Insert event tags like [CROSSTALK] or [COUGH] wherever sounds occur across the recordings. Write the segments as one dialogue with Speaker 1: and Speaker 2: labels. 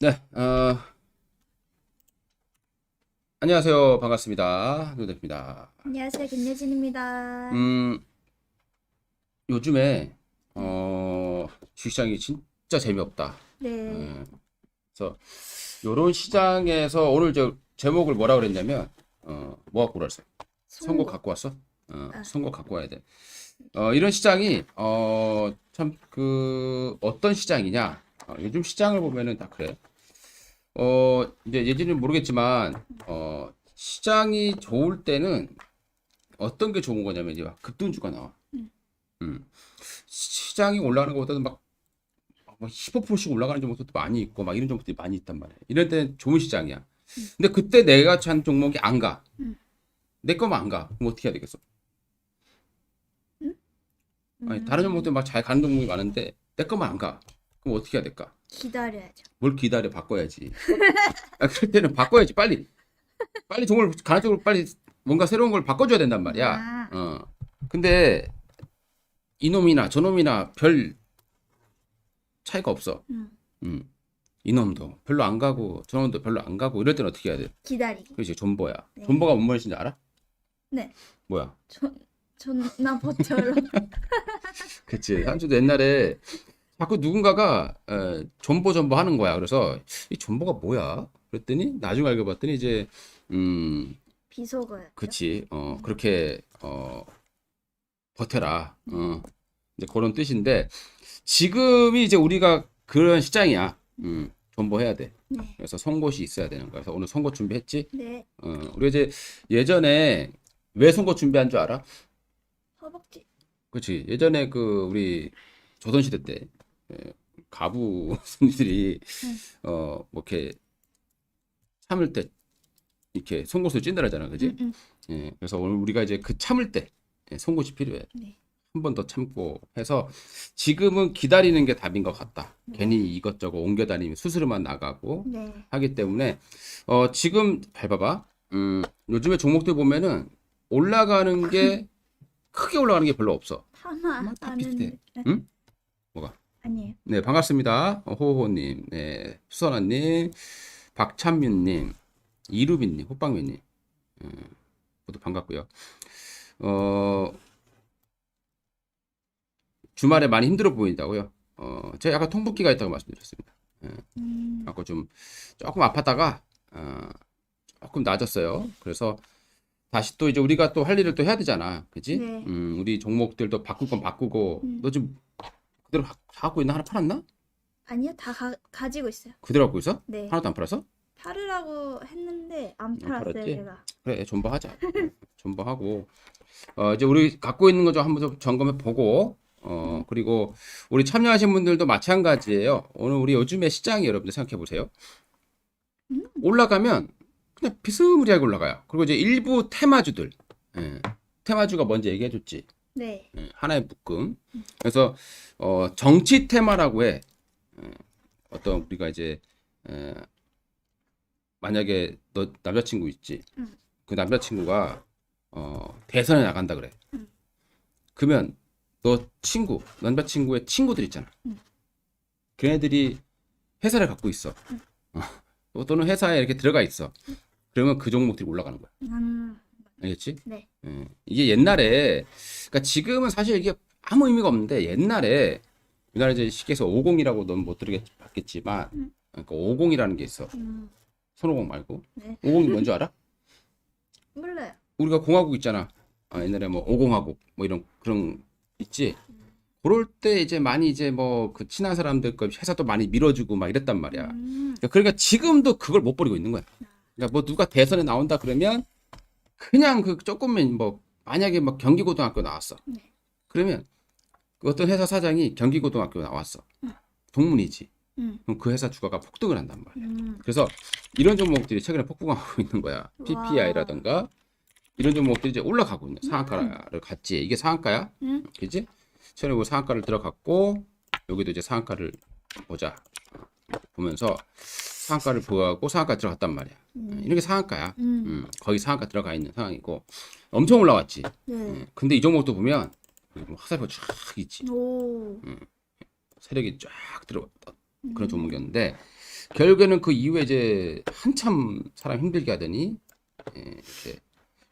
Speaker 1: 네, 어, 안녕하세요. 반갑습니다. 노대입니다.
Speaker 2: 안녕하세요, 김예진입니다.
Speaker 1: 음, 요즘에, 어, 주식시장이 진짜 재미없다.
Speaker 2: 네,
Speaker 1: 예. 그래서, 요런 시장에서 오늘 저 제목을 뭐라 그랬냐면, 어, 뭐 갖고 그랬어? 선거 갖고 왔어? 어,
Speaker 2: 아.
Speaker 1: 선거 갖고 와야 돼. 어, 이런 시장이, 어, 참, 그, 어떤 시장이냐. 어, 요즘 시장을 보면은 다 그래. 어, 이제 예전에는 모르겠지만, 어, 시장이 좋을 때는 어떤 게 좋은 거냐면, 이제 막 급등주가 나와.
Speaker 2: 음.
Speaker 1: 음. 시장이 올라가는 것보다는 막, 막 15%씩 올라가는 종목도 많이 있고, 막 이런 종목들이 많이 있단 말이야. 이럴 때는 좋은 시장이야. 근데 그때 내가 찬 종목이 안 가.
Speaker 2: 음.
Speaker 1: 내 거만 안 가. 그럼 어떻게 해야 되겠어? 아니,
Speaker 2: 음,
Speaker 1: 다른 종목들 막 잘 가는 종목이 많은데 내 거만 안 가. 그럼 어떻게 해야 될까?
Speaker 2: 기다려야죠.
Speaker 1: 뭘 기다려 바꿔야지. [LAUGHS] 아, 그럴 때는 바꿔야지 빨리. 빨리 종을 쪽으로 빨리 뭔가 새로운 걸 바꿔줘야 된단 말이야.
Speaker 2: 아.
Speaker 1: 어. 근데 이놈이나 저놈이나 별 차이가 없어.
Speaker 2: 음,
Speaker 1: 음. 이놈도 별로 안 가고 저놈도 별로 안 가고 이럴 때는 어떻게 해야 돼?
Speaker 2: 기다리기.
Speaker 1: 그렇지 존버야.
Speaker 2: 네.
Speaker 1: 존버가 뭔 말인지 알아?
Speaker 2: 네.
Speaker 1: 뭐야?
Speaker 2: 존나 버텨요. [LAUGHS]
Speaker 1: 그치. 한주도 옛날에 자꾸 누군가가 에, 존버 존버 하는 거야. 그래서 이 존버가 뭐야? 그랬더니 나중에 알고 봤더니 이제 음
Speaker 2: 비속어요.
Speaker 1: 그치. 어 그렇게 어 버텨라. 어 이제 그런 뜻인데 지금이 이제 우리가 그런 시장이야. 음 존버 해야 돼.
Speaker 2: 네,
Speaker 1: 그래서 송곳이 있어야 되는 거야. 그래서 오늘 송곳 준비했지?
Speaker 2: 네,
Speaker 1: 어 우리 이제 예전에 왜 송곳 준비한 줄 알아?
Speaker 2: 허벅지.
Speaker 1: 그렇지. 예전에 그 우리 조선시대 때 예, 가부 [LAUGHS] 스님들이 어뭐 이렇게 참을 때 이렇게 송곳을 찐다라잖아, 그지?
Speaker 2: 음, 음.
Speaker 1: 예, 그래서 오늘 우리가 이제 그 참을 때 예, 송곳이 필요해.
Speaker 2: 네.
Speaker 1: 한 번 더 참고 해서 지금은 기다리는 게 답인 것 같다. 괜히 이것저것 옮겨 다니면 수수료만 나가고
Speaker 2: 네,
Speaker 1: 하기 때문에 어 지금 밟아봐. 음 요즘에 종목들 보면은 올라가는 게 [LAUGHS] 크게 올라가는 게 별로 없어.
Speaker 2: 하나
Speaker 1: 다
Speaker 2: 아는.
Speaker 1: 비슷해.
Speaker 2: 네.
Speaker 1: 응?
Speaker 2: 아니에요.
Speaker 1: 네, 반갑습니다. 어, 호호님, 네, 수선아님, 박찬민님, 이루빈님, 호빵맨님, 음, 모두 반갑고요. 어, 주말에 많이 힘들어 보인다고요? 어, 제가 약간 통붓기가 있다고 말씀드렸습니다.
Speaker 2: 음,
Speaker 1: 아까 좀 조금 아팠다가 어, 조금 나아졌어요. 그래서 다시 또 이제 우리가 또 할 일을 또 해야 되잖아, 그지?
Speaker 2: 네.
Speaker 1: 음, 우리 종목들도 바꿀 건 바꾸고,
Speaker 2: 음.
Speaker 1: 너 지금 그대로 가- 갖고 있나 하나 팔았나?
Speaker 2: 아니요, 다 가, 가지고 있어요.
Speaker 1: 그대로 갖고 있어?
Speaker 2: 네,
Speaker 1: 하나도 안 팔았어?
Speaker 2: 팔으라고 했는데 안 팔았어요,
Speaker 1: 팔았지?
Speaker 2: 제가.
Speaker 1: 그래, 존버하자. [LAUGHS] 존버하고, 어, 이제 우리 갖고 있는 거 좀 한번 점검해 보고, 어, 그리고 우리 참여하신 분들도 마찬가지예요. 오늘 우리 요즘의 시장이 여러분들 생각해 보세요.
Speaker 2: 음.
Speaker 1: 올라가면 그냥 비스무리하게 올라가요. 그리고 이제 일부 테마주들, 예, 테마주가 먼저 얘기해 줬지.
Speaker 2: 네,
Speaker 1: 예, 하나의 묶음. 그래서 어, 정치 테마라고 해. 예, 어떤 우리가 이제 에, 만약에 너 남자친구 있지.
Speaker 2: 응.
Speaker 1: 그 남자친구가 어, 대선에 나간다 그래.
Speaker 2: 응.
Speaker 1: 그러면 너 친구, 남자친구의 친구들 있잖아.
Speaker 2: 응.
Speaker 1: 걔네들이 회사를 갖고 있어. 어, 또는 회사에 이렇게 들어가 있어. 그러면 그 종목들이 올라가는 거야.
Speaker 2: 음,
Speaker 1: 알겠지?
Speaker 2: 네,
Speaker 1: 예, 이게 옛날에 그러니까 지금은 사실 이게 아무 의미가 없는데 옛날에 우리나라 이제 쉽게해서 50이라고 넌 못 들었겠지만
Speaker 2: 음.
Speaker 1: 그러니까 50이라는 게 있어
Speaker 2: 음,
Speaker 1: 손오공 말고
Speaker 2: 네,
Speaker 1: 50이 뭔지 알아? [LAUGHS]
Speaker 2: 몰라요.
Speaker 1: 우리가 공화국 있잖아 아, 옛날에 뭐 오공화국 뭐 이런 그런 있지 그럴 때 이제 많이 이제 뭐 그 친한 사람들 거 회사도 많이 밀어주고 막 이랬단 말이야
Speaker 2: 음,
Speaker 1: 그러니까 지금도 그걸 못 버리고 있는 거야. 그러니까 뭐 누가 대선에 나온다 그러면 그냥 그 조금만 뭐 만약에 막 경기고등학교 나왔어.
Speaker 2: 네.
Speaker 1: 그러면 그 어떤 회사 사장이 경기고등학교 나왔어.
Speaker 2: 음.
Speaker 1: 동문이지.
Speaker 2: 음,
Speaker 1: 그럼 그 회사 주가가 폭등을 한단 말이야.
Speaker 2: 음,
Speaker 1: 그래서 이런 종목들이 최근에 폭등하고 [LAUGHS] 있는 거야. PPI라던가 이런 종목들이 이제 올라가고 있는 상한가를 갔지. 이게 상한가야?
Speaker 2: 음,
Speaker 1: 그지? 최근에 뭐 상한가를 들어갔고 여기도 이제 상한가를 보자 보면서 상한가를 보고 상한가 들어갔단 말이야.
Speaker 2: 음,
Speaker 1: 이렇게 상한가야.
Speaker 2: 음,
Speaker 1: 음, 거의 상한가 들어가 있는 상황이고 엄청 올라왔지.
Speaker 2: 네,
Speaker 1: 음, 근데 이 종목도 보면 화살표 쫙 있지.
Speaker 2: 오,
Speaker 1: 세력이 쫙 들어 그런 종목이었는데 결국에는 그 이후에 이제 한참 사람 힘들게 하더니 예, 이렇게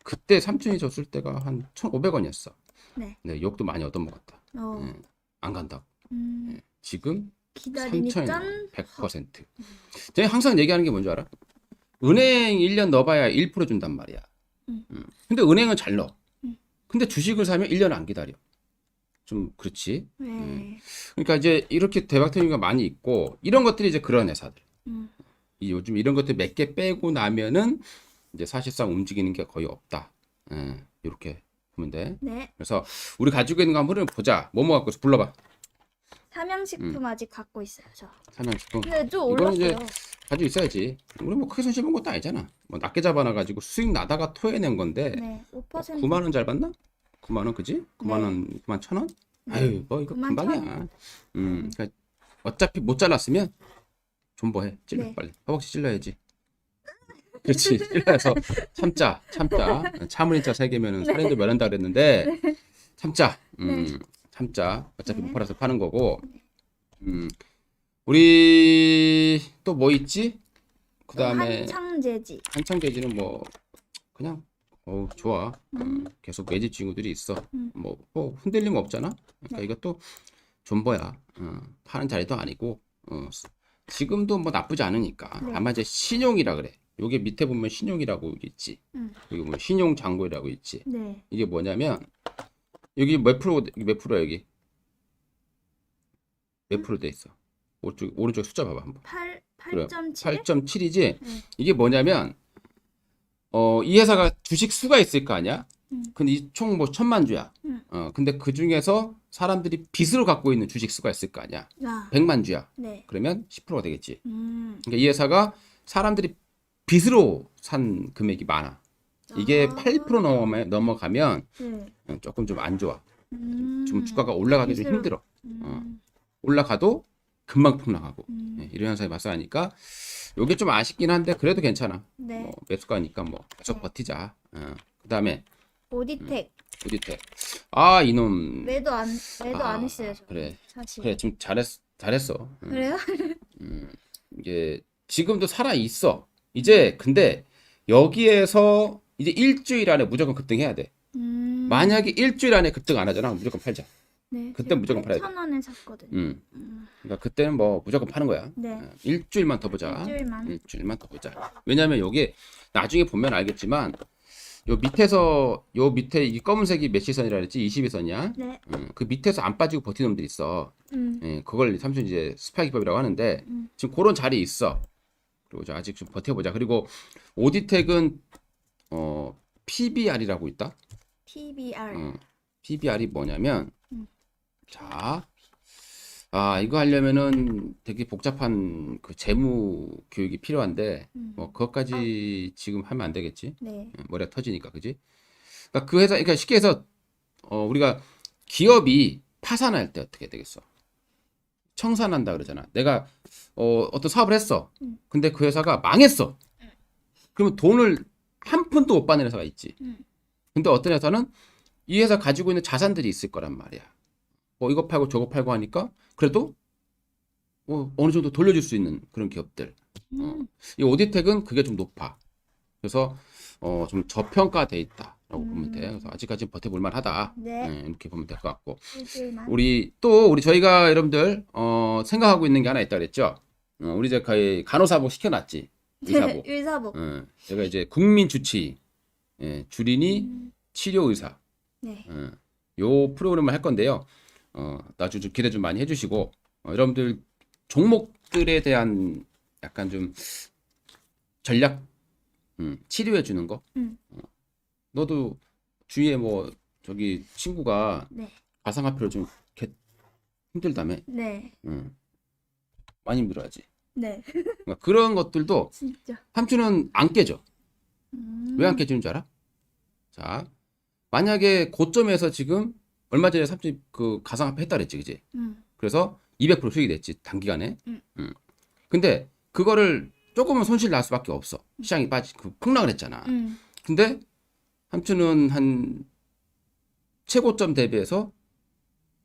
Speaker 1: 그때 삼촌이 줬을 때가 한 1,500원이었어.
Speaker 2: 네.
Speaker 1: 네, 욕도 많이 얻어먹었다.
Speaker 2: 어.
Speaker 1: 예, 안 간다고.
Speaker 2: 음,
Speaker 1: 지금
Speaker 2: 기다리니
Speaker 1: 3천이
Speaker 2: 짠.
Speaker 1: 100%. 제가 항상 얘기하는 게 뭔지 알아? 은행 1년 넣어봐야 1% 준단 말이야.
Speaker 2: 음.
Speaker 1: 음. 근데 은행은 잘 넣어.
Speaker 2: 음.
Speaker 1: 근데 주식을 사면 1년 안 기다려. 좀 그렇지.
Speaker 2: 네.
Speaker 1: 그러니까 이제 이렇게 대박 터진 가 많이 있고 이런 것들이 이제 그런 회사들.
Speaker 2: 음.
Speaker 1: 이 요즘 이런 것들 몇 개 빼고 나면은 이제 사실상 움직이는 게 거의 없다. 예, 이렇게 보면 돼.
Speaker 2: 네.
Speaker 1: 그래서 우리 가지고 있는 거 한번 보자. 뭐뭐 갖고 있어? 불러봐.
Speaker 2: 삼양식품 아직 갖고 있어요, 저.
Speaker 1: 삼양식품.
Speaker 2: 근데 좀
Speaker 1: 음. 이거는 이제
Speaker 2: 올랐어요.
Speaker 1: 가지고 있어야지. 우리 뭐 크게 손실 본 것도 아니잖아. 뭐 낮게 잡아놔가지고 수익 나다가 토해낸 건데
Speaker 2: 네, 5%.
Speaker 1: 9만 원 잘 받나? 9만 원 그지? 9만 원, 9만 천 원? 아유, 뭐 이거
Speaker 2: 9만
Speaker 1: 금방이야. 음, 그러니까 어차피 못 잘랐으면 존버해. 찔러
Speaker 2: 네.
Speaker 1: 빨리. 허벅지 찔러야지. 그렇지. [LAUGHS] 찔러서 참자, 참자. 참을인자 세 개면은 살인도 면한다 그랬는데 참자. 음, 참자. 어차피
Speaker 2: 네.
Speaker 1: 못 팔아서 파는 거고. 음, 우리 또 뭐 있지? 그 다음에
Speaker 2: 한창제지.
Speaker 1: 한창대지는 뭐 그냥 어 좋아
Speaker 2: 음.
Speaker 1: 음, 계속 매집 친구들이 있어
Speaker 2: 음.
Speaker 1: 뭐, 뭐 흔들림 없잖아 그러니까
Speaker 2: 네.
Speaker 1: 이것도 존버야 어, 파는 자리도 아니고 어, 지금도 뭐 나쁘지 않으니까
Speaker 2: 네.
Speaker 1: 아마 이제 신용이라 그래 요게 밑에 보면 신용이라고 있지
Speaker 2: 음.
Speaker 1: 여기 뭐 신용 잔고이라고 있지
Speaker 2: 네.
Speaker 1: 이게 뭐냐면 여기 몇 프로 몇 프로야 여기 몇 프로 돼 있어 오른쪽 오른쪽 숫자 봐봐 한번
Speaker 2: 8
Speaker 1: 그래,
Speaker 2: 8.7?
Speaker 1: 8.7이지
Speaker 2: 네.
Speaker 1: 이게 뭐냐면 어, 이 회사가 주식 수가 있을 거 아니야?
Speaker 2: 음.
Speaker 1: 근데 이 총 뭐 천만 주야.
Speaker 2: 음.
Speaker 1: 어, 근데 그 중에서 사람들이 빚으로 갖고 있는 주식 수가 있을 거 아니야?
Speaker 2: 아,
Speaker 1: 백만 주야.
Speaker 2: 네.
Speaker 1: 그러면 10%가 되겠지.
Speaker 2: 음.
Speaker 1: 그러니까 이 회사가 사람들이 빚으로 산 금액이 많아. 이게
Speaker 2: 아.
Speaker 1: 8% 넘어가면, 넘어가면
Speaker 2: 네.
Speaker 1: 어, 조금 좀 안 좋아.
Speaker 2: 음.
Speaker 1: 좀 주가가 올라가기 좀. 힘들어.
Speaker 2: 음.
Speaker 1: 올라가도 금방 폭락하고.
Speaker 2: 음.
Speaker 1: 예, 이런 현상이 발생하니까 요게 좀 아쉽긴 한데 그래도 괜찮아.
Speaker 2: 네.
Speaker 1: 뭐 매수가니까 뭐 계속
Speaker 2: 네.
Speaker 1: 버티자. 어. 그다음에
Speaker 2: 오디텍
Speaker 1: 오디텍. 아 이놈.
Speaker 2: 매도 안 매도
Speaker 1: 아,
Speaker 2: 안 했어요, 저.
Speaker 1: 그래.
Speaker 2: 사실.
Speaker 1: 그래 지금 잘했 잘했어. 음,
Speaker 2: 그래요? [LAUGHS]
Speaker 1: 이게 지금도 살아 있어. 이제 근데 여기에서 이제 일주일 안에 무조건 급등해야 돼.
Speaker 2: 음.
Speaker 1: 만약에 일주일 안에 급등 안 하잖아. 무조건 팔자.
Speaker 2: 네.
Speaker 1: 그때 무조건 팔아야 돼.
Speaker 2: 8,000원에 샀거든요.
Speaker 1: 음.
Speaker 2: 음.
Speaker 1: 그러니까 그때는 뭐 무조건 파는 거야.
Speaker 2: 네.
Speaker 1: 어, 일주일만 더 보자.
Speaker 2: 일주일만.
Speaker 1: 일주일만 더 보자. 왜냐면 여기 나중에 보면 알겠지만 요 밑에서 요 밑에 이 검은색이 몇 시선이라 그랬지? 22선이야.
Speaker 2: 네.
Speaker 1: 음, 그 밑에서 안 빠지고 버티는 놈들이 있어.
Speaker 2: 음.
Speaker 1: 예, 그걸 삼촌 이제 스파이크 법이라고 하는데
Speaker 2: 음.
Speaker 1: 지금 그런 자리 있어. 그리고 저 아직 좀 버텨보자. 그리고 오디텍은 어 PBR이라고 있다.
Speaker 2: PBR.
Speaker 1: 어, PBR이 뭐냐면
Speaker 2: 음.
Speaker 1: 자, 아 이거 하려면은 되게 복잡한 그 재무 교육이 필요한데
Speaker 2: 음.
Speaker 1: 뭐 그것까지 지금 하면 안 되겠지.
Speaker 2: 네.
Speaker 1: 예, 머리가 터지니까 그지? 그러니까 그 회사 그러니까 쉽게 해서 어 우리가 기업이 파산할 때 어떻게 되겠어? 청산한다 그러잖아. 내가 어 어떤 사업을 했어.
Speaker 2: 음.
Speaker 1: 근데 그 회사가 망했어. 그러면 돈을 한 푼도 못 받는 회사가 있지.
Speaker 2: 음.
Speaker 1: 근데 어떤 회사는 이 회사 가지고 있는 자산들이 있을 거란 말이야. 뭐 이거 팔고 저거 팔고 하니까 그래도 뭐 어느 정도 돌려줄 수 있는 그런 기업들.
Speaker 2: 음.
Speaker 1: 이 오디텍은 그게 좀 높아. 그래서 어, 좀 저평가돼 있다라고
Speaker 2: 음.
Speaker 1: 보면 돼. 그래서 아직까지 버텨볼 만하다.
Speaker 2: 네.
Speaker 1: 예, 이렇게 보면 될 것 같고.
Speaker 2: 일주일만.
Speaker 1: 우리 또 우리 저희가 여러분들 어, 생각하고 있는 게 하나 있다 그랬죠. 어, 우리 이제 거의 간호사복 시켜놨지. 의사복.
Speaker 2: 네, 의사복.
Speaker 1: 어, 제가 이제 국민 주치 예, 줄이니
Speaker 2: 음.
Speaker 1: 치료 의사.
Speaker 2: 네.
Speaker 1: 어, 요 프로그램을 할 건데요. 어, 나중 좀 기대 좀 많이 해주시고 어, 여러분들 종목들에 대한 약간 좀 전략 음, 치료해 주는 거.
Speaker 2: 음.
Speaker 1: 어, 너도 주위에 뭐 저기 친구가
Speaker 2: 네.
Speaker 1: 가상화폐를 좀 이렇게 힘들다며.
Speaker 2: 네.
Speaker 1: 음. 많이 힘들어하지.
Speaker 2: 네.
Speaker 1: 그러니까 그런 것들도 [LAUGHS]
Speaker 2: 진짜.
Speaker 1: 삼촌은 안 깨져.
Speaker 2: 음.
Speaker 1: 왜 안 깨지는 줄 알아? 자, 만약에 고점에서 지금 얼마 전에 삼촌이 그 가상화폐 했다 그랬지, 그지?
Speaker 2: 음.
Speaker 1: 그래서 200% 수익이 됐지 단기간에.
Speaker 2: 음.
Speaker 1: 음. 근데 그거를 조금은 손실 날 수밖에 없어. 시장이 빠지, 그 폭락을 했잖아.
Speaker 2: 음.
Speaker 1: 근데 삼촌은 한 최고점 대비해서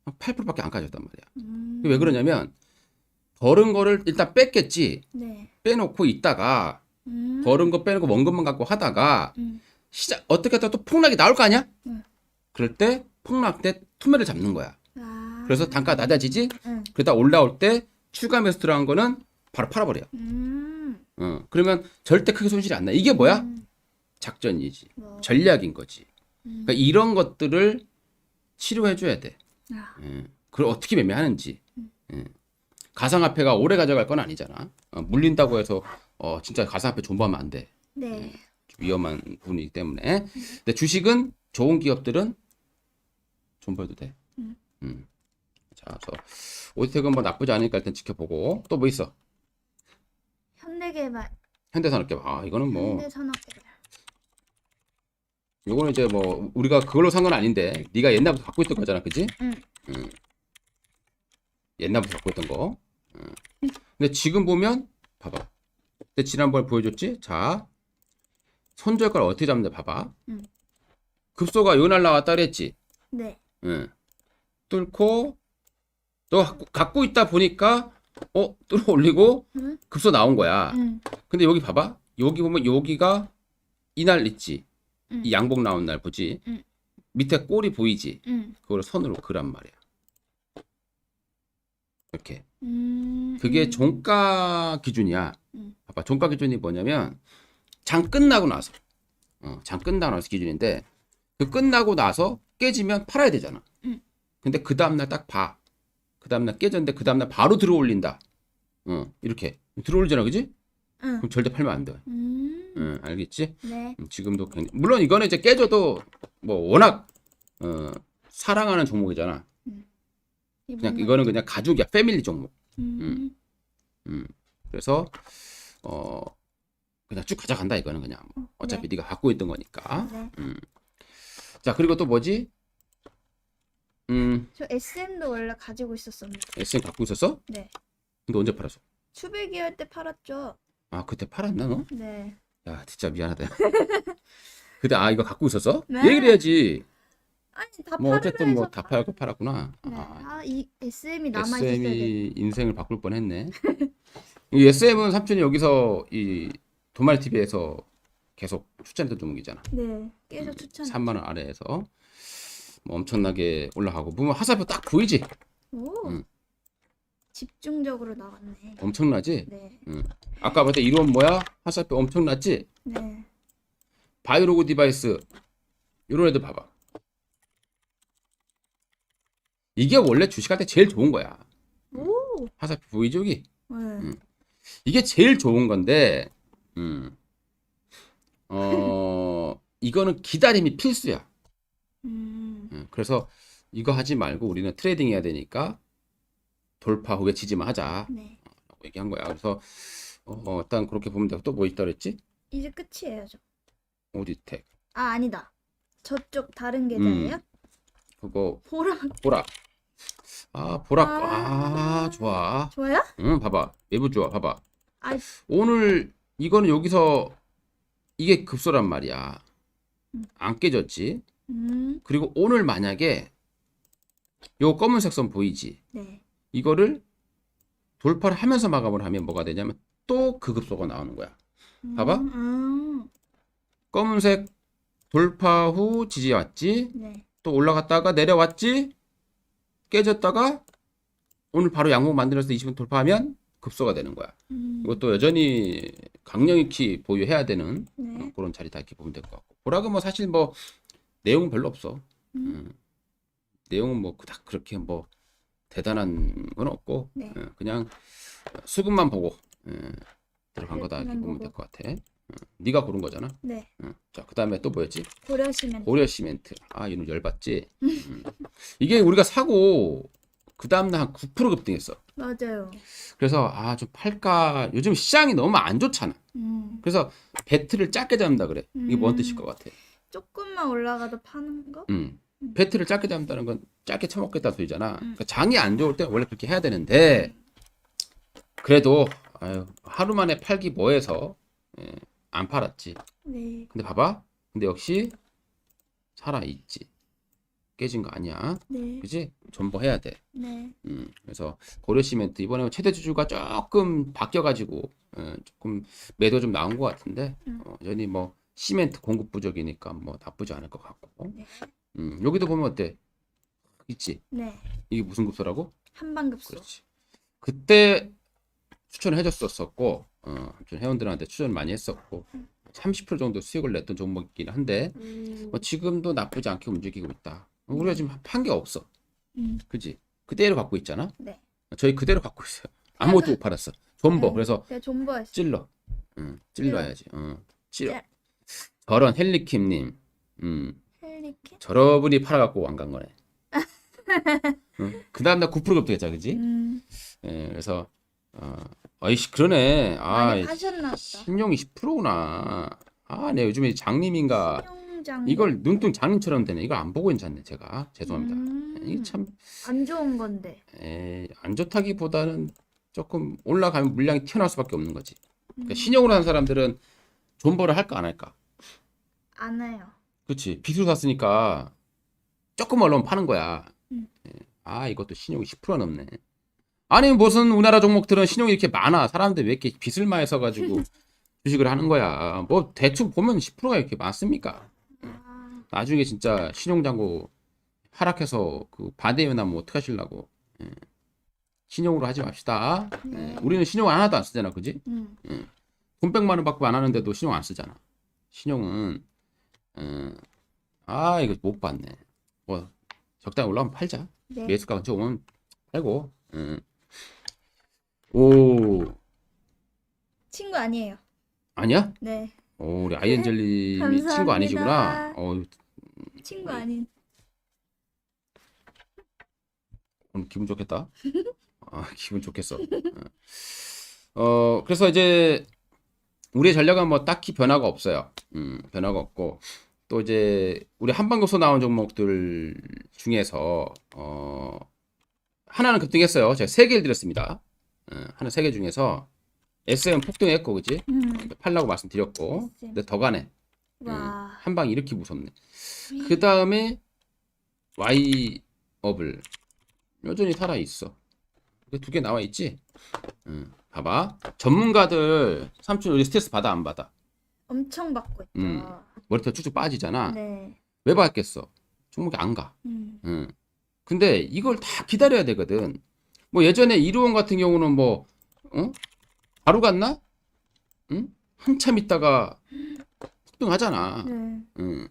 Speaker 1: 한 8%밖에 안 가졌단 말이야.
Speaker 2: 음.
Speaker 1: 왜 그러냐면 버른 거를 일단 뺐겠지.
Speaker 2: 네.
Speaker 1: 빼놓고 있다가
Speaker 2: 음.
Speaker 1: 버른 거 빼놓고 먼 것만 갖고 하다가
Speaker 2: 음.
Speaker 1: 시작 어떻게 하다 또 폭락이 나올 거 아니야?
Speaker 2: 응.
Speaker 1: 그럴 때 폭락 때 투매를 잡는 거야.
Speaker 2: 아.
Speaker 1: 그래서 단가 낮아지지?
Speaker 2: 응.
Speaker 1: 그러다 올라올 때 추가 매수 들어간 거는 바로 팔아버려.
Speaker 2: 음.
Speaker 1: 어, 그러면 절대 크게 손실이 안 나. 이게 뭐야?
Speaker 2: 음.
Speaker 1: 작전이지.
Speaker 2: 뭐.
Speaker 1: 전략인 거지.
Speaker 2: 음.
Speaker 1: 그러니까 이런 것들을 치료해줘야 돼.
Speaker 2: 아.
Speaker 1: 예. 그걸 어떻게 매매하는지. 예. 가상화폐가 오래 가져갈 건 아니잖아. 어, 물린다고 해서 어, 진짜 가상화폐 존버하면 안 돼.
Speaker 2: 네.
Speaker 1: 위험한 부분이기 때문에. 근데 주식은 좋은 기업들은 존버해도 돼.
Speaker 2: 음.
Speaker 1: 음. 자, 그래서 오디텍은 뭐 나쁘지 않으니까 일단 지켜보고 또 뭐 있어?
Speaker 2: 현대개발.
Speaker 1: 현대산업개발. 아, 이거는 뭐
Speaker 2: 현대산업개발.
Speaker 1: 요거는 이제 뭐 우리가 그걸로 산 건 아닌데 네가 옛날부터 갖고 있던 거잖아, 그지?
Speaker 2: 응.
Speaker 1: 응. 옛날부터 갖고 있던 거. 응. 근데 지금 보면 봐봐. 근데 지난번에 보여줬지? 자, 손절가를 어떻게 잡는지 봐봐.
Speaker 2: 응.
Speaker 1: 급소가 요 날라왔다 그랬지?
Speaker 2: 네.
Speaker 1: 응. 뚫고 너 갖고, 있다 보니까 어 뚫어 올리고
Speaker 2: 응.
Speaker 1: 급소 나온 거야.
Speaker 2: 응.
Speaker 1: 근데 여기 봐봐. 여기 보면 여기가 이날 있지.
Speaker 2: 응.
Speaker 1: 이 양복 나온 날 보지.
Speaker 2: 응.
Speaker 1: 밑에 꼬리 보이지.
Speaker 2: 응.
Speaker 1: 그걸 선으로 그란 말이야. 이렇게.
Speaker 2: 음.
Speaker 1: 그게
Speaker 2: 음.
Speaker 1: 종가 기준이야.
Speaker 2: 음.
Speaker 1: 봐봐. 종가 기준이 뭐냐면 장 끝나고 나서. 어, 장 끝나고 나서 기준인데 그 끝나고 나서 깨지면 팔아야 되잖아.
Speaker 2: 음.
Speaker 1: 근데 그 다음날 딱 봐. 그 다음날 깨졌는데 그 다음날 바로 들어 올린다. 어, 이렇게. 들어 올리잖아. 그지?
Speaker 2: 응.
Speaker 1: 그럼 절대 팔면 안 돼.
Speaker 2: 음.
Speaker 1: 응, 알겠지?
Speaker 2: 네.
Speaker 1: 음, 지금도 굉장히- 물론 이거는 이제 깨져도 뭐 워낙 어, 사랑하는 종목이잖아. 그냥 이거는 그냥 가족이야, 패밀리 종목.
Speaker 2: 음.
Speaker 1: 음. 그래서 어 그냥 쭉 가져간다 이거는 그냥 뭐. 어차피 네가 갖고 있던 거니까.
Speaker 2: 네.
Speaker 1: 자 그리고 또 뭐지? 음,
Speaker 2: 저 SM도 원래 가지고 있었었는데.
Speaker 1: SM 갖고 있었어?
Speaker 2: 네.
Speaker 1: 근데 언제 팔았어?
Speaker 2: 추배기 할때 팔았죠.
Speaker 1: 아 그때 팔았나 너?
Speaker 2: 네.
Speaker 1: 야 진짜 미안하다. [LAUGHS] 그때 아 이거 갖고 있었어?
Speaker 2: 네.
Speaker 1: 얘기를 해야지.
Speaker 2: 아니 다
Speaker 1: 뭐
Speaker 2: 팔으려
Speaker 1: 어쨌든 뭐
Speaker 2: 해서
Speaker 1: 다 팔고 팔았구나.
Speaker 2: 네.
Speaker 1: 아,
Speaker 2: 아, 이 SM이 남아 있었어야 돼.
Speaker 1: SM이 인생을 바꿀 뻔했네. [LAUGHS] 이 SM은 삼촌이 여기서 이 도말 TV에서 계속 추천했던 종목이잖아.
Speaker 2: 네. 계속 추천.
Speaker 1: 3만 원 아래에서 뭐 엄청나게 올라가고 보면 화살표 딱 보이지?
Speaker 2: 오.
Speaker 1: 음.
Speaker 2: 집중적으로 나왔네.
Speaker 1: 엄청나지?
Speaker 2: 네.
Speaker 1: 아까 봤을 때 이론 뭐야? 화살표 엄청났지?
Speaker 2: 네.
Speaker 1: 바이로그 디바이스 이런 애들 봐봐. 이게 원래 주식할 때 제일 좋은 거야.
Speaker 2: 오.
Speaker 1: 화살표 보이죠 여기?
Speaker 2: 네.
Speaker 1: 이게 제일 좋은 건데, 음, 어, 이거는 기다림이 필수야.
Speaker 2: 음.
Speaker 1: 음, 그래서 이거 하지 말고 우리는 트레이딩 해야 되니까 돌파 후에 지지만 하자.
Speaker 2: 네.
Speaker 1: 라고 얘기한 거야. 그래서, 어, 일단 그렇게 보면 되고 또 뭐 있다 그랬지?
Speaker 2: 이제 끝이에요, 저.
Speaker 1: 오디텍.
Speaker 2: 아, 아니다. 저쪽 다른 계좌예요?
Speaker 1: 그거,
Speaker 2: 보라.
Speaker 1: 보락. 아, 보락.
Speaker 2: 아.
Speaker 1: 아, 좋아.
Speaker 2: 좋아요?
Speaker 1: 응, 봐봐. 외부 좋아. 봐봐.
Speaker 2: 아이.
Speaker 1: 오늘 이거는 여기서 이게 급소란 말이야.
Speaker 2: 음.
Speaker 1: 안 깨졌지?
Speaker 2: 음.
Speaker 1: 그리고 오늘 만약에 요 검은색 선 보이지?
Speaker 2: 네.
Speaker 1: 이거를 돌파를 하면서 마감을 하면 뭐가 되냐면 또 그 급소가 나오는 거야. 봐봐.
Speaker 2: 음. 음.
Speaker 1: 검은색 돌파 후 지지 왔지?
Speaker 2: 네.
Speaker 1: 또 올라갔다가 내려왔지? 깨졌다가 오늘 바로 양목 만들어서 20분 돌파하면 급소가 되는 거야.
Speaker 2: 음.
Speaker 1: 이것도 여전히 강력 익히 보유해야 되는 어,
Speaker 2: 네.
Speaker 1: 그런 자리 다 이렇게 보면 될 것 같고. 보락은 뭐 사실 뭐 내용은 별로 없어.
Speaker 2: 음.
Speaker 1: 음. 내용은 뭐 그닥 그렇게 뭐 대단한 건 없고
Speaker 2: 네.
Speaker 1: 어, 그냥 수급만 보고 어, 들어간 거다 이렇게 보면. 될 것 같아. 어, 네가 고른 거잖아.
Speaker 2: 네.
Speaker 1: 어. 자, 그다음에 또 뭐였지?
Speaker 2: 고려시면
Speaker 1: 고려 시멘트. 아, 이놈 열받지. 음. 이게 우리가 사고 그 다음날 한 9% 급등했어.
Speaker 2: 맞아요.
Speaker 1: 그래서 아, 좀 팔까? 요즘 시장이 너무 안 좋잖아.
Speaker 2: 음.
Speaker 1: 그래서 배트를 작게 잡는다 그래. 이게 뭔
Speaker 2: 음.
Speaker 1: 뜻일 것 같아?
Speaker 2: 조금만 올라가도 파는 거?
Speaker 1: 음. 배트를 작게 잡는다는 건 짧게 처먹겠다 소리잖아.
Speaker 2: 음.
Speaker 1: 그러니까 장이 안 좋을 때 원래 그렇게 해야 되는데 그래도 아유, 하루 만에 팔기 뭐해서 예, 안 팔았지.
Speaker 2: 네.
Speaker 1: 근데 봐봐. 근데 역시 살아 있지. 깨진 거 아니야.
Speaker 2: 네.
Speaker 1: 그지? 존버해야 돼.
Speaker 2: 네.
Speaker 1: 음, 그래서 고려 시멘트 이번에 최대 주주가 조금 바뀌어가지고 어, 조금 매도 좀 나온 것 같은데
Speaker 2: 음.
Speaker 1: 어, 여전히 뭐 시멘트 공급 부족이니까 뭐 나쁘지 않을 것 같고
Speaker 2: 네.
Speaker 1: 음, 여기도 보면 어때? 있지?
Speaker 2: 네.
Speaker 1: 이게 무슨 급소라고?
Speaker 2: 한방급소.
Speaker 1: 그렇지. 그때 추천을 해줬었었고 어, 회원들한테 추천을 많이 했었고 30% 정도 수익을 냈던 종목이긴 한데
Speaker 2: 음.
Speaker 1: 뭐 지금도 나쁘지 않게 움직이고 있다. 우리가 지금 판게 없어.
Speaker 2: 음.
Speaker 1: 그지? 그대로 갖고 있잖아.
Speaker 2: 네.
Speaker 1: 저희 그대로 갖고 있어요. 아무것도 못 팔았어. 존버.
Speaker 2: 네.
Speaker 1: 그래서
Speaker 2: 제가 존버했어요.
Speaker 1: 찔러. 응, 찔러야지. 어, 찔러.
Speaker 2: 찔.
Speaker 1: 저런 헬리킴님. 음,
Speaker 2: 헬리킨?
Speaker 1: 저러분이 팔아갖고 안 간 거네. [LAUGHS] 응? 그 다음 날 9% 급등했잖아, 그지?
Speaker 2: 음.
Speaker 1: 예, 그래서 어, 아이씨 그러네. 아,
Speaker 2: 많이 파셨나 보다.
Speaker 1: 신용이 10%구나. 아, 네 요즘에 장님인가
Speaker 2: 신용장.
Speaker 1: 이걸 눈뜬 장님처럼 되네. 이걸 안 보고 있었네, 제가. 죄송합니다.
Speaker 2: 음.
Speaker 1: 이게 참
Speaker 2: 안 좋은 건데.
Speaker 1: 에이, 안 좋다기보다는 조금 올라가면 물량이 튀어나올 수밖에 없는 거지. 그러니까
Speaker 2: 음.
Speaker 1: 신용으로 산 사람들은 존버를 할까 안 할까?
Speaker 2: 안 해요.
Speaker 1: 그렇지. 빚으로 샀으니까 조금 올라오면 파는 거야.
Speaker 2: 음.
Speaker 1: 예. 아 이것도 신용이 10%가 넘네. 아니 무슨 우리나라 종목들은 신용이 이렇게 많아. 사람들 왜 이렇게 빚을 많이 써가지고 [LAUGHS] 주식을 하는 거야. 뭐 대충 보면 10%가 이렇게 많습니까?
Speaker 2: 아,
Speaker 1: 나중에 진짜 신용장고 하락해서 그 반대에 나면 어떡하실라고. 예. 신용으로 하지 맙시다. 예.
Speaker 2: 네.
Speaker 1: 우리는 신용 하나도 안 쓰잖아, 그지?
Speaker 2: 음.
Speaker 1: 돈 100만 원 받고 안 하는데도 신용 안 쓰잖아. 신용은 어, 아 이거 못 봤네. 뭐 적당히 올라오면 팔자.
Speaker 2: 네.
Speaker 1: 매수가 근처 오면 팔고. 음. 오
Speaker 2: 친구 아니에요.
Speaker 1: 아니야?
Speaker 2: 네.
Speaker 1: 오 우리 아이엔젤님이
Speaker 2: 감사합니다.
Speaker 1: 친구 아니시구나. 어
Speaker 2: 친구 아닌.
Speaker 1: 오늘 기분 좋겠다. 아 기분 좋겠어. 어. 어 그래서 이제 우리의 전략은 뭐 딱히 변화가 없어요. 음 변화가 없고 또 이제 우리 한방급소 나온 종목들 중에서 어 하나는 급등했어요. 제가 세 개를 드렸습니다. 어, 하나 세 개 중에서 SM 폭등했고 그지?
Speaker 2: 음.
Speaker 1: 팔라고 말씀드렸고
Speaker 2: SM.
Speaker 1: 근데 더 가네.
Speaker 2: 와.
Speaker 1: 한방 이렇게 무섭네. 그 다음에 Y 업을 여전히 살아 있어. 두 개 나와 있지? 응. 봐봐. 전문가들 삼촌 우리 스트레스 받아 안 받아?
Speaker 2: 엄청 받고 있죠.
Speaker 1: 음. 머리털 쭉쭉 빠지잖아.
Speaker 2: 네.
Speaker 1: 왜 받겠어? 종목이 안 가.
Speaker 2: 음.
Speaker 1: 응. 근데 이걸 다 기다려야 되거든. 뭐 예전에 이루원 같은 경우는 뭐 어? 바로 갔나? 응? 한참 있다가 폭등하잖아.
Speaker 2: 네.
Speaker 1: 음.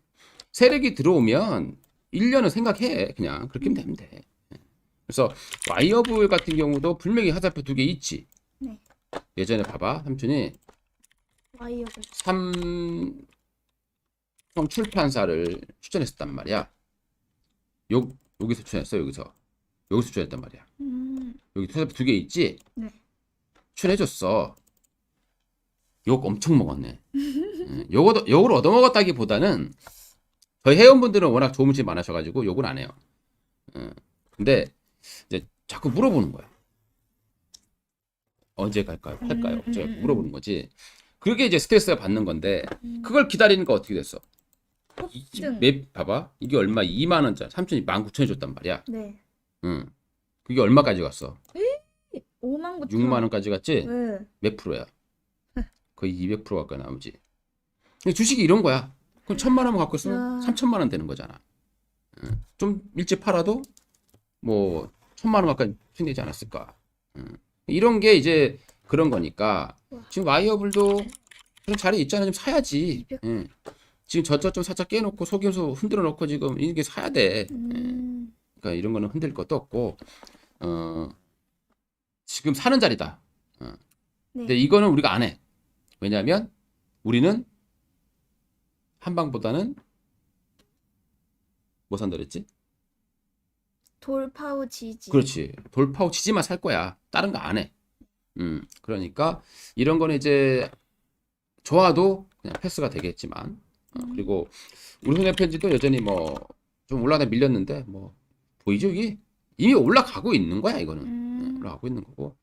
Speaker 1: 세력이 들어오면 1년은 생각해. 그냥 그렇게 하면 돼. 그래서 와이어블 같은 경우도 분명히 화살표 두 개 있지.
Speaker 2: 네.
Speaker 1: 예전에 봐봐. 삼촌이
Speaker 2: 와이어를.
Speaker 1: 삼성 출판사를 추천했었단 말이야. 요, 여기서 추천했어. 여기서. 여기서 추천했단 말이야.
Speaker 2: 음.
Speaker 1: 여기 화살표 두 개 있지?
Speaker 2: 네.
Speaker 1: 추천해줬어. 욕 엄청 먹었네. 음, 욕을, 욕을 얻어먹었다기보다는 저희 회원분들은 워낙 좋은 분이 많으셔가지고 욕은 안 해요. 음, 근데 이제 자꾸 물어보는 거야. 언제 갈까요? 할까요?
Speaker 2: 음,
Speaker 1: 제가
Speaker 2: 음, 음.
Speaker 1: 물어보는 거지. 그게 이제 스트레스가 받는 건데
Speaker 2: 음.
Speaker 1: 그걸 기다리니까 어떻게 됐어? 이-
Speaker 2: 폭등.
Speaker 1: 맵 봐봐. 이게 얼마? 2만 원짜리. 삼촌이 19,000원 줬단 말이야.
Speaker 2: 네.
Speaker 1: 응. 그게 얼마까지 갔어?
Speaker 2: 5만 9천
Speaker 1: 6만 원까지 갔지?
Speaker 2: 네.
Speaker 1: 몇 프로야? [LAUGHS] 거의 200% 가까이 나오지. 근데 주식이 이런 거야. 그럼 천만 원만 갖고 있으면
Speaker 2: 야.
Speaker 1: 3천만 원 되는 거잖아. 응. 좀 일찍 팔아도 뭐 천만 원 가까이 수익되지 않았을까. 응. 이런 게 이제 그런 거니까
Speaker 2: 와.
Speaker 1: 지금 와이어블도 그런 자리에 있잖아. 좀 사야지.
Speaker 2: 200.
Speaker 1: 응. 지금 저점 좀 살짝 깨놓고 속임수 흔들어 놓고 지금 이게 사야 돼.
Speaker 2: 음.
Speaker 1: 그러니까 이런 거는 흔들 것도 없고 어 지금 사는 자리다.
Speaker 2: 네.
Speaker 1: 근데 이거는 우리가 안 해. 왜냐하면 우리는 한방보다는 뭐 산다 그랬지?
Speaker 2: 돌파우 지지.
Speaker 1: 그렇지. 돌파우 치지만 살 거야. 다른 거 안 해. 음, 그러니까 이런 거는 이제 좋아도 그냥 패스가 되겠지만 어,
Speaker 2: 음.
Speaker 1: 그리고 우리 손해 편지도 여전히 뭐 좀 올라다 밀렸는데 뭐 보이죠 이게 이미 올라가고 있는 거야 이거는
Speaker 2: 음.
Speaker 1: 올라가고 있는 거고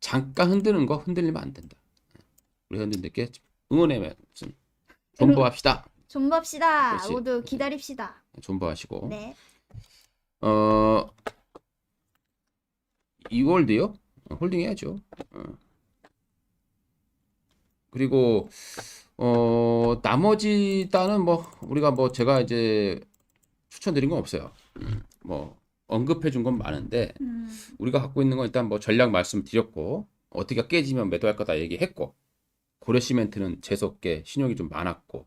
Speaker 1: 잠깐 흔드는 거 흔들리면 안 된다. 우리 현대님들께 응원의 말씀 존버합시다.
Speaker 2: 존버합시다.
Speaker 1: 그렇지.
Speaker 2: 모두 기다립시다.
Speaker 1: 존버하시고
Speaker 2: 네.
Speaker 1: 어, 이월드요? 어, 홀딩 해야죠. 어. 그리고 어, 나머지 단은 뭐 우리가 뭐 제가 이제 추천드린 건 없어요. 음, 뭐 언급해 준 건 많은데
Speaker 2: 음.
Speaker 1: 우리가 갖고 있는 건 일단 뭐 전략 말씀드렸고 어떻게 깨지면 매도할 거다 얘기했고 고려 시멘트는 재수없게 신용이 좀 많았고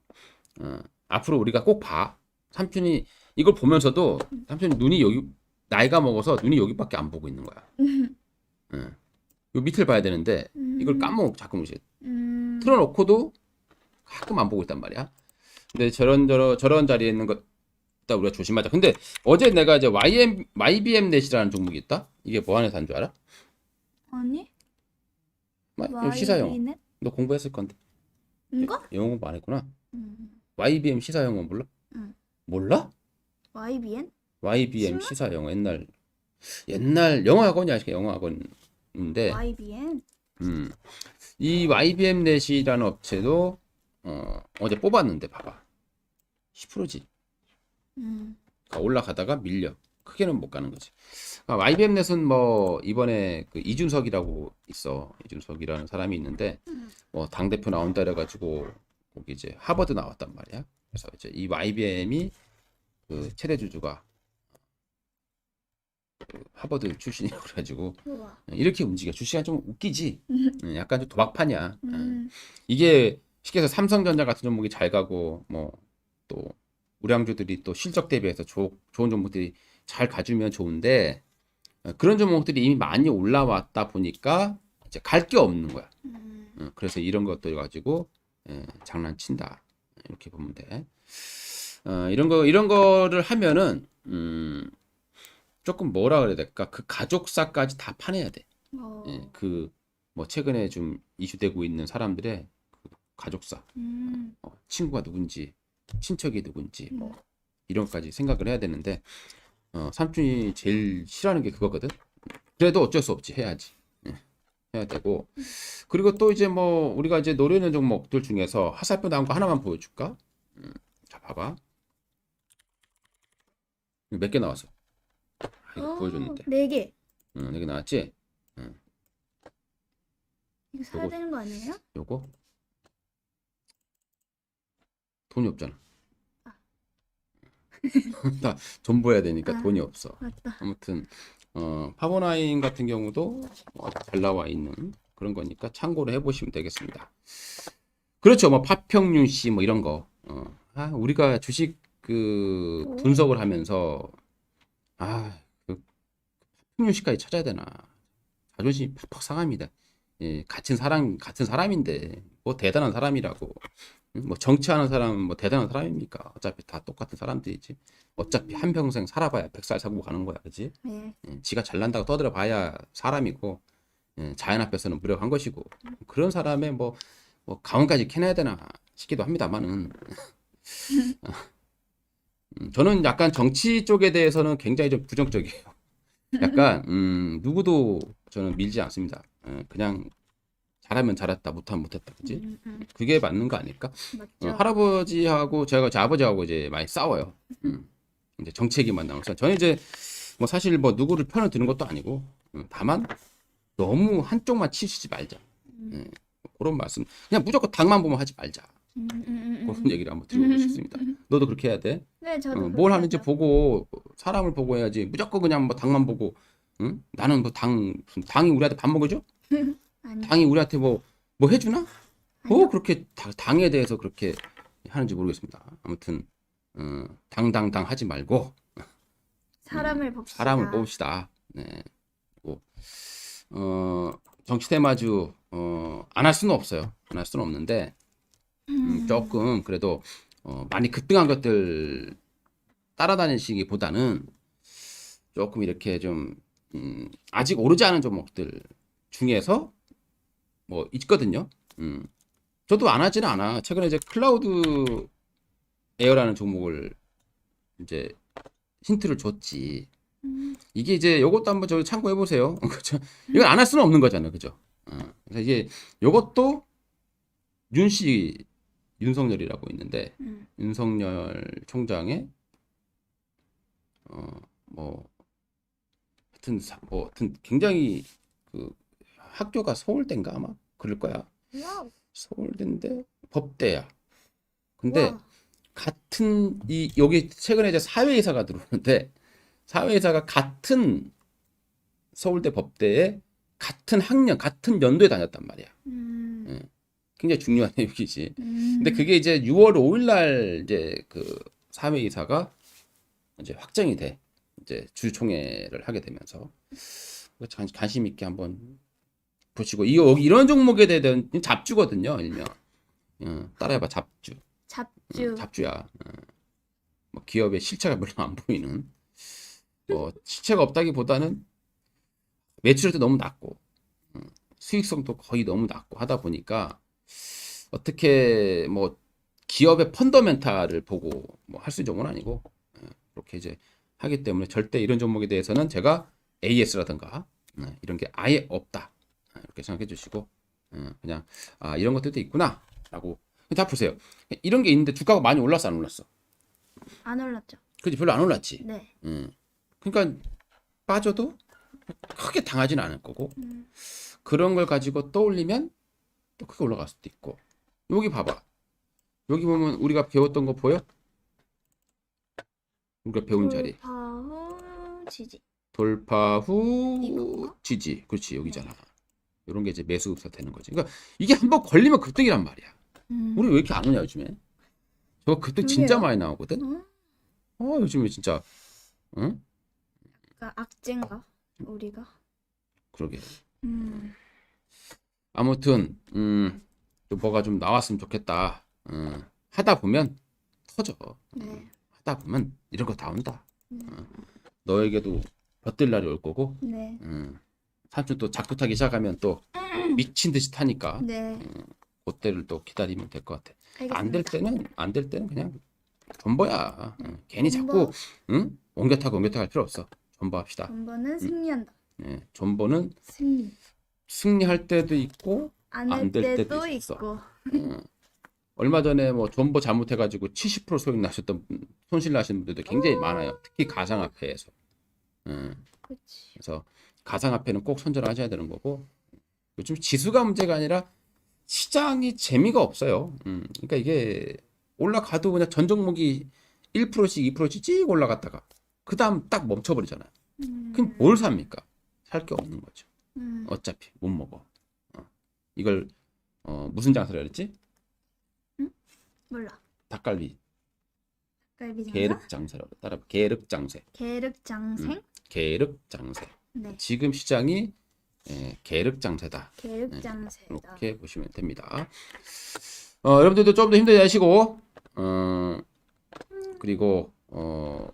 Speaker 1: 어, 앞으로 우리가 꼭 봐. 삼촌이 이걸 보면서도 삼촌이 눈이 여기 나이가 먹어서 눈이 여기밖에 안 보고 있는 거야. 예. 요 밑을 봐야 되는데 이걸 까먹고 자꾸 무시.
Speaker 2: 음.
Speaker 1: 틀어놓고도 가끔 안 보고 있단 말이야. 근데 저런 저런 저런 자리에 있는 것 일단 우리가 조심하자. 근데 어제 내가 이제 YM YBM 넷이라는 종목이 있다. 이게 뭐 안에서 한줄 알아?
Speaker 2: 아니?
Speaker 1: 마- 이거 시사용.
Speaker 2: Ynet?
Speaker 1: 너 공부했을 건데
Speaker 2: 이거?
Speaker 1: 영어 공부 안 했구나.
Speaker 2: 음.
Speaker 1: YBM 시사영어 몰라?
Speaker 2: 응.
Speaker 1: 몰라?
Speaker 2: YBN?
Speaker 1: YBM? 시사영어 옛날 옛날 영어 학원이 아직 영어 학원인데
Speaker 2: YBN?
Speaker 1: 음. 이 YBM 넷이라는 업체도 어, 어제 뽑았는데 봐봐 10%지
Speaker 2: 음.
Speaker 1: 그러니까 올라가다가 밀려 크게는 못 가는 거지 그러니까 YBM 넷은 뭐 이번에 그 이준석이라고 있어 이준석이라는 사람이 있는데
Speaker 2: 음.
Speaker 1: 뭐당 대표 나온다 그래 가지고 거기 이제 하버드 나왔단 말이야 그래서 이제 이 YBM이 그 최대 주주가 그 하버드 출신이라고 그래가지고
Speaker 2: 우와.
Speaker 1: 이렇게 움직여 주식이 좀 웃기지 음, 약간 좀 도박판이야 음.
Speaker 2: 음.
Speaker 1: 이게 쉽게 해서 삼성전자 같은 종목이 잘 가고 뭐또 우량주들이 또 실적 대비해서 조- 좋은 종목들이 잘 가주면 좋은데 어, 그런 종목들이 이미 많이 올라왔다 보니까 이제 갈 게 없는 거야.
Speaker 2: 음.
Speaker 1: 어, 그래서 이런 것들 가지고 예, 장난친다 이렇게 보면 돼. 어, 이런 거 이런 거를 하면은 음, 조금 뭐라 그래야 될까? 그 가족사까지 다 파내야 돼.
Speaker 2: 어.
Speaker 1: 예, 그뭐 최근에 좀 이슈되고 있는 사람들의 그 가족사.
Speaker 2: 음.
Speaker 1: 어, 친구가 누군지, 친척이 누군지, 뭐
Speaker 2: 음.
Speaker 1: 이런 것까지 생각을 해야 되는데 어, 삼촌이 제일 싫어하는 게 그거거든. 그래도 어쩔 수 없지 해야지. 예, 해야 되고 그리고 또 이제 뭐 우리가 이제 노리는 종목들 중에서 화살표 나온 거 하나만 보여줄까? 음, 자 봐봐. 몇 개 나왔어? 아, 이거
Speaker 2: 어,
Speaker 1: 보여줬는데.
Speaker 2: 네 개.
Speaker 1: 응, 네개 나왔지?
Speaker 2: 이거 사야
Speaker 1: 요거-
Speaker 2: 되는 거 아니에요?
Speaker 1: 요거 돈이 없잖아. [LAUGHS] 다 존버해야 되니까
Speaker 2: 아.
Speaker 1: 돈이 없어.
Speaker 2: 맞다.
Speaker 1: 아무튼 어, 파버나인 같은 경우도 뭐잘 나와 있는 그런 거니까 참고를 해보시면 되겠습니다. 그렇죠. 뭐 파평윤 씨 뭐 이런 거. 어, 아, 우리가 주식 그
Speaker 2: 오.
Speaker 1: 분석을 하면서 아, 그 파평윤 씨까지 찾아야 되나? 자존심이 팍팍 상합니다. 예, 같은 사람 같은 사람인데 뭐 대단한 사람이라고. 응? 뭐 정치하는 사람은 뭐 대단한 사람입니까? 어차피 다 똑같은 사람들이지. 어차피 한 평생 살아봐야 100살 살고 가는 거야, 그지?
Speaker 2: 네.
Speaker 1: 예, 지가 잘난다고 떠들어 봐야 사람이고 예, 자연 앞에서는 무력한 것이고 그런 사람의 뭐, 뭐 가운까지 캐내야 되나 싶기도 합니다만은 [LAUGHS] 음, 저는 약간 정치 쪽에 대해서는 굉장히 좀 부정적이에요. 약간 음, 누구도 저는 밀지 않습니다. 예, 그냥 잘하면 잘했다, 못하면 못했다, 그지?
Speaker 2: 음, 음.
Speaker 1: 그게 맞는 거 아닐까? 어, 할아버지하고 제가 제 아버지하고 이제 많이 싸워요. 음. 이제 정치 얘기만 나오면서 저는 이제 뭐 사실 뭐 누구를 편을 드는 것도 아니고 음, 다만 너무 한쪽만 치우치지 말자. 예, 그런 말씀. 그냥 무조건 당만 보면 하지 말자.
Speaker 2: 음, 음, 음, 음.
Speaker 1: 그런 얘기를 한번 드리고 싶습니다. 너도 그렇게 해야 돼.
Speaker 2: 네, 저도
Speaker 1: 어, 뭘 하는지
Speaker 2: 하죠.
Speaker 1: 보고 사람을 보고 해야지. 무조건 그냥 뭐 당만 보고. 응? 나는 뭐 당 당이 우리한테 밥? [LAUGHS]
Speaker 2: 아니.
Speaker 1: 당이 우리한테 뭐 뭐 해주나? 뭐. 그렇게 다- 당에 대해서 그렇게 하는지 모르겠습니다. 아무튼 어, 당당당 하지 말고
Speaker 2: 사람을 봅시다.
Speaker 1: 사람을 뽑읍시다. 네. 그리고 어, 정치 테마주 어, 안 할 수는 없어요. 안 할 수는 없는데 음,
Speaker 2: 음.
Speaker 1: 조금 그래도 어, 많이 급등한 것들 따라다니시기보다는 조금 이렇게 좀 음, 아직 오르지 않은 종목들 중에서 뭐 있거든요. 음. 저도 안 하지는 않아. 최근에 이제 클라우드 에어라는 종목을 이제 힌트를 줬지.
Speaker 2: 음.
Speaker 1: 이게 이제 요것도 한번 저 참고해 보세요. [LAUGHS] 그죠? 이건 안 할 수는 없는 거잖아요. 그죠? 어. 그래서 이게 요것도 윤씨 윤석열이라고 있는데
Speaker 2: 음.
Speaker 1: 윤석열 총장의 어, 뭐 하여튼 사- 뭐 하여튼 굉장히 그 학교가 서울대인가 아마 그럴 거야. 서울대인데 법대야. 근데
Speaker 2: 와.
Speaker 1: 같은 이 여기 최근에 이제 사회이사가 들어오는데 사회이사가 같은 서울대 법대에 같은 학년 같은 연도에 다녔단 말이야.
Speaker 2: 음.
Speaker 1: 예. 굉장히 중요한 [LAUGHS] 얘기지.
Speaker 2: 음.
Speaker 1: 근데 그게 이제 6월 5일 날 이제 그 사회이사가 이제 확정이 돼. 이제 주총회를 하게 되면서 관- 관심 있게 한번 보시고 이 여기 이런 종목에 대한 잡주거든요, 일명. 어, 따라해봐 잡주.
Speaker 2: 잡주.
Speaker 1: 음, 잡주야. 어. 뭐 기업의 실체가 별로 안 보이는. 뭐 실체가 없다기보다는 매출도 너무 낮고 음, 수익성도 거의 너무 낮고 하다 보니까 어떻게 뭐 기업의 펀더멘탈을 보고 뭐 할 수 있는 종목은 아니고 어, 그렇게 이제 하기 때문에 절대 이런 종목에 대해서는 제가 AS라든가 어, 이런 게 아예 없다 어, 이렇게 생각해 주시고 어, 그냥 아 이런 것들도 있구나라고 다 보세요. 이런 게 있는데 주가가 많이 올랐어 안 올랐어?
Speaker 2: 안 올랐죠?
Speaker 1: 그지 별로 안 올랐지.
Speaker 2: 네.
Speaker 1: 음. 그러니까 빠져도 크게 당하지는 않을 거고
Speaker 2: 음.
Speaker 1: 그런 걸 가지고 떠올리면 또 크게 올라갈 수도 있고 여기 봐봐 여기 보면 우리가 배웠던 거 보여? 우리가 배운 자리
Speaker 2: 돌파 후 지지.
Speaker 1: 돌파 후
Speaker 2: 이건가?
Speaker 1: 지지 그렇지 여기잖아 이런 게 이제 매수급사 되는 거지 그러니까 이게 한번 걸리면 급등이란 말이야
Speaker 2: 음.
Speaker 1: 우리 왜 이렇게 안 오냐 요즘에 저거 급등 진짜
Speaker 2: 그러게요.
Speaker 1: 많이 나오거든
Speaker 2: 어?
Speaker 1: 어 요즘에 진짜 응?
Speaker 2: 그러니까 악재인가? 우리가.
Speaker 1: 그러게
Speaker 2: 음.
Speaker 1: 아무튼 음, 또 뭐가 좀 나왔으면 좋겠다. 음, 하다 보면 터져.
Speaker 2: 네.
Speaker 1: 하다 보면 이런 거 다 온다.
Speaker 2: 음.
Speaker 1: 어, 너에게도 볕들 날이 올 거고
Speaker 2: 네.
Speaker 1: 음, 삼촌 또 자꾸 타기 시작하면 또 미친 듯이 타니까
Speaker 2: 네.
Speaker 1: 그때를 또 기다리면 될 것 같아. 안 될 때는 안 될 때는 그냥 존버야. 응, 괜히
Speaker 2: 존버.
Speaker 1: 자꾸 응? 옮겨 타고 옮겨 타고 할 필요 없어. 존버합시다.
Speaker 2: 번번은 승리한다.
Speaker 1: 예, 존버는
Speaker 2: 승리.
Speaker 1: 승리할 때도 있고
Speaker 2: 안
Speaker 1: 될
Speaker 2: 때도,
Speaker 1: 때도.
Speaker 2: 있고.
Speaker 1: 어. 얼마 전에 뭐 존버 잘못해가지고 70% 소용 나셨던 분, 손실 나신 분들도 굉장히 많아요. 특히 가상화폐에서. 어,
Speaker 2: 그렇지.
Speaker 1: 그래서 가상화폐는 꼭 손절을 하셔야 되는 거고 요즘 지수가 문제가 아니라 시장이 재미가 없어요. 음, 그러니까 이게 올라가도 그냥 전 종목이 1%씩 2%씩 쭉 올라갔다가 그 다음 딱 멈춰버리잖아요.
Speaker 2: 음.
Speaker 1: 그럼 뭘 삽니까? 살 게 없는 거죠.
Speaker 2: 음.
Speaker 1: 어차피 못 먹어. 어. 이걸 어, 무슨 장사라 그랬지?
Speaker 2: 몰라.
Speaker 1: 닭갈비
Speaker 2: 갈비 장사.
Speaker 1: 계륵 장세라고 따라 계륵 장세
Speaker 2: 계륵 장생.
Speaker 1: 음. 계륵 장세
Speaker 2: 네.
Speaker 1: 지금 시장이 예, 계륵 장세다
Speaker 2: 계륵 장세다.
Speaker 1: 이렇게 보시면 됩니다 어, 여러분들도 좀 더 힘들게 하시고 어, 그리고 어,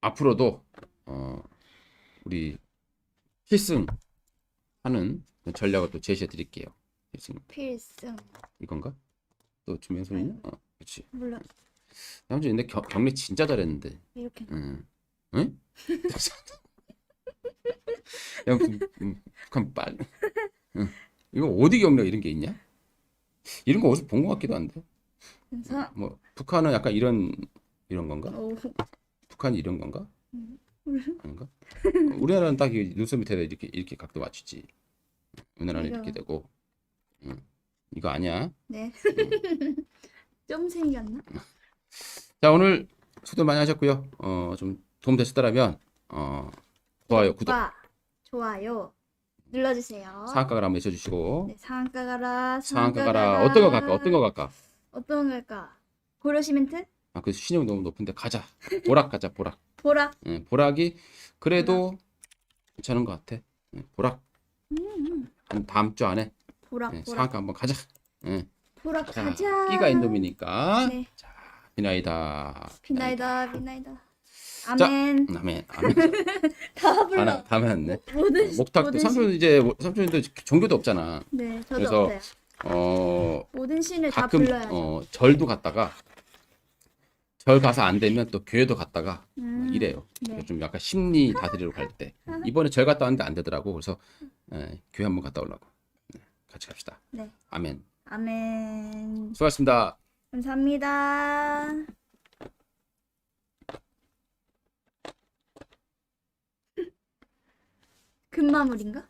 Speaker 1: 앞으로도 어, 우리 필승하는 전략을 또 제시해 드릴게요 필승
Speaker 2: 필승.
Speaker 1: 이건가? 또 준비한 소리냐? 어, 그렇지
Speaker 2: 몰라.
Speaker 1: 남자 근데 겨, 경례 진짜 잘했는데
Speaker 2: 이렇게.
Speaker 1: 응. 응? 야, 그, 음, 북한 빨리. 응. 이거 어디 경력 이런 게 있냐? 이런 거 어디서 본 것 같기도 한데.
Speaker 2: 그래서
Speaker 1: 뭐 북한은 약간 이런 이런 건가?
Speaker 2: 오.
Speaker 1: 북한이 이런 건가?
Speaker 2: 음.
Speaker 1: 아닌가? 어, 우리나라는 딱이 눈썹 밑에다 이렇게 이렇게 각도 맞추지. 우리나라는 이렇게. 되고. 응. 이거 아니야?
Speaker 2: 네. [LAUGHS] 좀 생겼나?
Speaker 1: 자 오늘 수고 많이 하셨고요. 어 좀 도움 되셨더라면 어 좋아요, 구독,
Speaker 2: 과 좋아요 눌러주세요.
Speaker 1: 상한가를 한번 해주시고.
Speaker 2: 네, 상한가 가라.
Speaker 1: 상한가 가라. 어떤 거 갈까? 어떤 거 갈까?
Speaker 2: 어떤 걸까? 고려 시멘트?
Speaker 1: 아, 그 신용 너무 높은데 가자. 보락 가자. 보락.
Speaker 2: 보라.
Speaker 1: 응, 보락이 그래도 괜찮은 것 같아. 응, 보락
Speaker 2: 음,
Speaker 1: 한 다음 주 안에
Speaker 2: 보라.
Speaker 1: 응,
Speaker 2: 보라.
Speaker 1: 한번 가자. 응.
Speaker 2: 보라
Speaker 1: 자,
Speaker 2: 가자.
Speaker 1: 끼가 인도미니까
Speaker 2: 네.
Speaker 1: 비나이다.
Speaker 2: 비나이다 비나이다.
Speaker 1: 자,
Speaker 2: 아멘.
Speaker 1: 아멘. 아멘. [LAUGHS]
Speaker 2: 다 불러.
Speaker 1: 하나 다음에 했네.
Speaker 2: 모든
Speaker 1: 목탁도
Speaker 2: 모든
Speaker 1: 삼촌 이제 삼촌도 종교도 없잖아.
Speaker 2: 네, 저도
Speaker 1: 그래서
Speaker 2: 없어요.
Speaker 1: 어
Speaker 2: 모든 신을 다
Speaker 1: 가끔
Speaker 2: 불러야죠.
Speaker 1: 어 절도 갔다가 절 가서 안 되면 또 교회도 갔다가
Speaker 2: 음,
Speaker 1: 이래요.
Speaker 2: 네.
Speaker 1: 좀 약간 심리 다스리러 갈 때. [LAUGHS] 이번에 절 갔다 왔는데 안 되더라고. 그래서 예, 교회 한번 갔다 오려고. 같이 갑시다.
Speaker 2: 네.
Speaker 1: 아멘.
Speaker 2: 아멘.
Speaker 1: 수고하셨습니다.
Speaker 2: 감사합니다. 금마물인가?